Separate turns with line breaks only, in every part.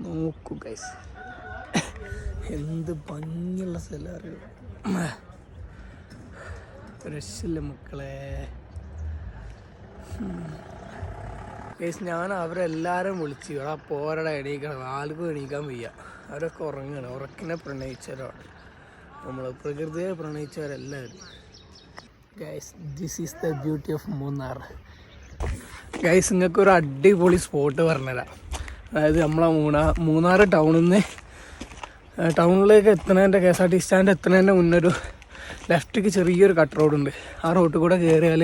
നോക്കൂ ഗൈസ് എന്ത് ഭംഗിയുള്ള സ്ഥലം അറിയോ? മക്കളെ. ഗൈസ് ഞാൻ അവരെല്ലാവരും വിളിച്ചു. എടാ പോരടാ എണീക്കണം. ആർക്കും എണീക്കാൻ വയ്യ. അവരൊക്കെ ഉറങ്ങണം. ഉറക്കിനെ പ്രണയിച്ചവരാണ്. നമ്മൾ പ്രകൃതിയെ പ്രണയിച്ചവരെല്ലാവരും guys this is the beauty of Munnar guys നിങ്ങൾക്ക് ഒരു അടിപൊളി സ്പോട്ട് പറഞ്ഞുതരാം. അതായത് നമ്മളെ മൂന്നാ മൂന്നാർ ടൗണിൽ നിന്ന് ടൗണിലേക്ക് എത്തുന്നതിന്റെ K S R T stand എത്തുന്നതിന്റെ മുന്നൊരു ലെഫ്റ്റിക്ക് ചെറിയൊരു കട്ട് റോഡുണ്ട്. ആ റോട്ടിൽ കൂടെ കയറിയാൽ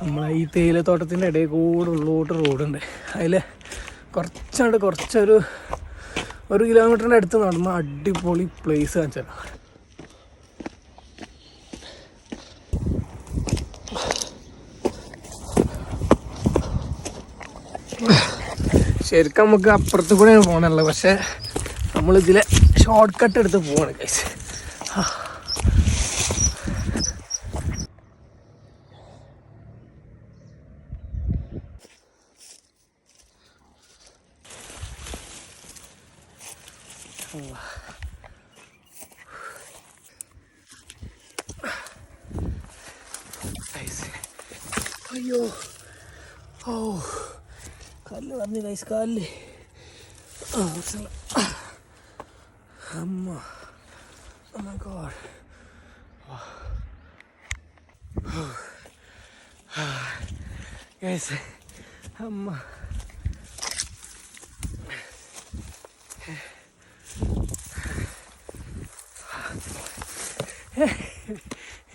നമ്മളെ ഈ തേയിലത്തോട്ടത്തിന്റെ ഇടയിൽ കൂടെ ഉള്ളോട്ട് റോഡുണ്ട്. അതിൽ കുറച്ചാണ്ട് കുറച്ചൊരു ഒരു കിലോമീറ്ററിന്റെ അടുത്ത് നടന്ന അടിപൊളി പ്ലേസ് കാണിച്ചാൽ ശരിക്കും നമുക്ക് അപ്പുറത്ത് കൂടെയാണ് പോകണുള്ളത് പക്ഷേ നമ്മളിതിലെ ഷോർട്ട് കട്ട് എടുത്ത് പോവാണ് കൈസ് അയ്യോ. ഓ. കല്ല് പറഞ്ഞു കൈസ് കാലിൽ. ആ പ്രശ്നമില്ല അമ്മ.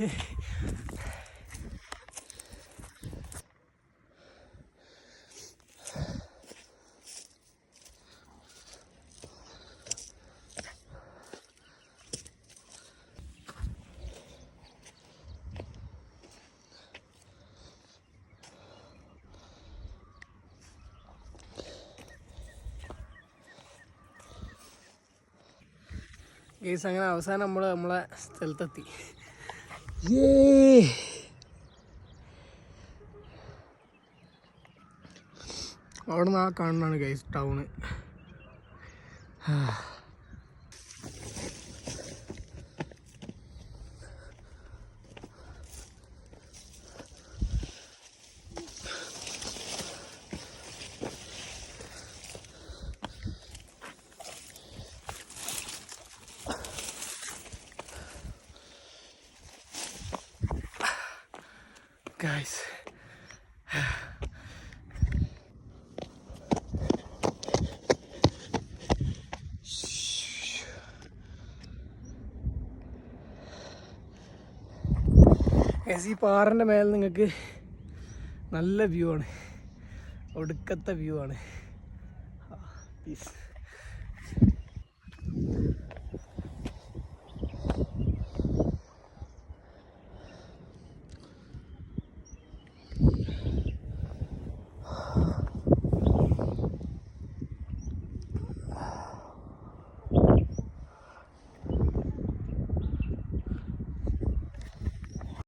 Oh ഗേസ് അങ്ങനെ അവസാനം നമ്മൾ നമ്മളെ സ്ഥലത്തെത്തി. അവിടെ നിന്ന് ആ കാണുന്നതാണ് ഗൈസ് ടൗണ് ഗൈസ് ഗൈസ് ഈ പാറന്റെ മേലെ നിങ്ങൾക്ക് നല്ല വ്യൂ ആണ്. ഒടുക്കത്തെ വ്യൂ ആണ്. പീസ്